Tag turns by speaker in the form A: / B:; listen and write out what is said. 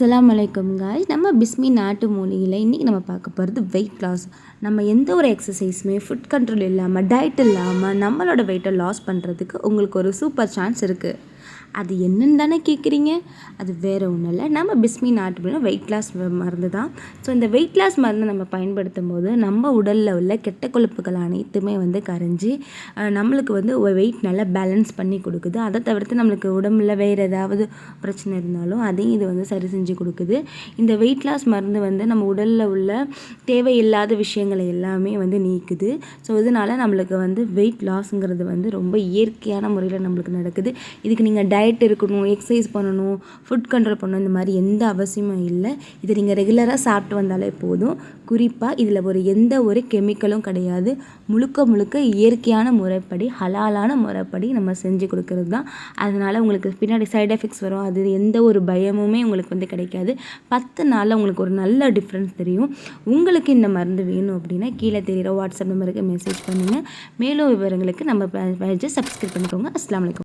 A: அஸ்லாம் வலைக்கம் காய் நம்ம பிஸ்மி நாட்டு மூலிகையில் இன்றைக்கி நம்ம பார்க்க போகிறது வெயிட் லாஸ் நம்ம எந்த ஒரு எக்ஸசைஸுமே ஃபுட் கண்ட்ரோல் இல்லாமல் டயட் இல்லாமல் நம்மளோட வெயிட்டை லாஸ் பண்ணுறதுக்கு உங்களுக்கு ஒரு சூப்பர் சான்ஸ் இருக்குது அது என்னன்னு தானே கேட்குறீங்க அது வேறு ஒன்றும் இல்லை. நம்ம பிஸ்மி நாட்டு வெயிட் லாஸ் மருந்து தான். ஸோ இந்த வெயிட் லாஸ் மருந்தை நம்ம பயன்படுத்தும் போது நம்ம உடலில் உள்ள கெட்ட கொழுப்புகள் அனைத்துமே வந்து கரைஞ்சி நம்மளுக்கு வந்து வெயிட் நல்லா பேலன்ஸ் பண்ணி கொடுக்குது. அதை தவிர்த்து நம்மளுக்கு உடம்புல வேறு ஏதாவது பிரச்சனை இருந்தாலும் அதையும் இது வந்து சரி செஞ்சு கொடுக்குது. இந்த வெயிட் லாஸ் மருந்து வந்து நம்ம உடலில் உள்ள தேவையில்லாத விஷயங்களை எல்லாமே வந்து நீக்குது. ஸோ இதனால் நம்மளுக்கு வந்து வெயிட் லாஸுங்கிறது வந்து ரொம்ப இயற்கையான முறையில் நம்மளுக்கு நடக்குது. இதுக்கு நீங்கள் டயட் இருக்கணும் எக்ஸசைஸ் பண்ணணும் ஃபுட் கண்ட்ரோல் பண்ணணும் இந்த மாதிரி எந்த அவசியமும் இல்லை. இதை நீங்கள் ரெகுலராக சாப்பிட்டு வந்தாலே போதும். குறிப்பாக இதில் ஒரு எந்த ஒரு கெமிக்கலும் கிடையாது. முழுக்க முழுக்க இயற்கையான முறைப்படி ஹலாலான முறைப்படி நம்ம செஞ்சு கொடுக்கறது தான். அதனால் உங்களுக்கு பின்னாடி சைட் எஃபெக்ட்ஸ் வரும். அது எந்த ஒரு பயமுமே உங்களுக்கு வந்து கிடைக்காது. பத்து நாளில் உங்களுக்கு ஒரு நல்ல டிஃப்ரென்ஸ் தெரியும். உங்களுக்கு இந்த மருந்து வேணும் அப்படின்னா கீழே தெரிகிற வாட்ஸ்அப் நம்பருக்கு மெசேஜ் பண்ணுங்கள் மேலும் விவரங்களுக்கு நம்ம பேஜை சப்ஸ்கிரைப் பண்ணிக்கோங்க. அஸ்லாம் வலைக்கம்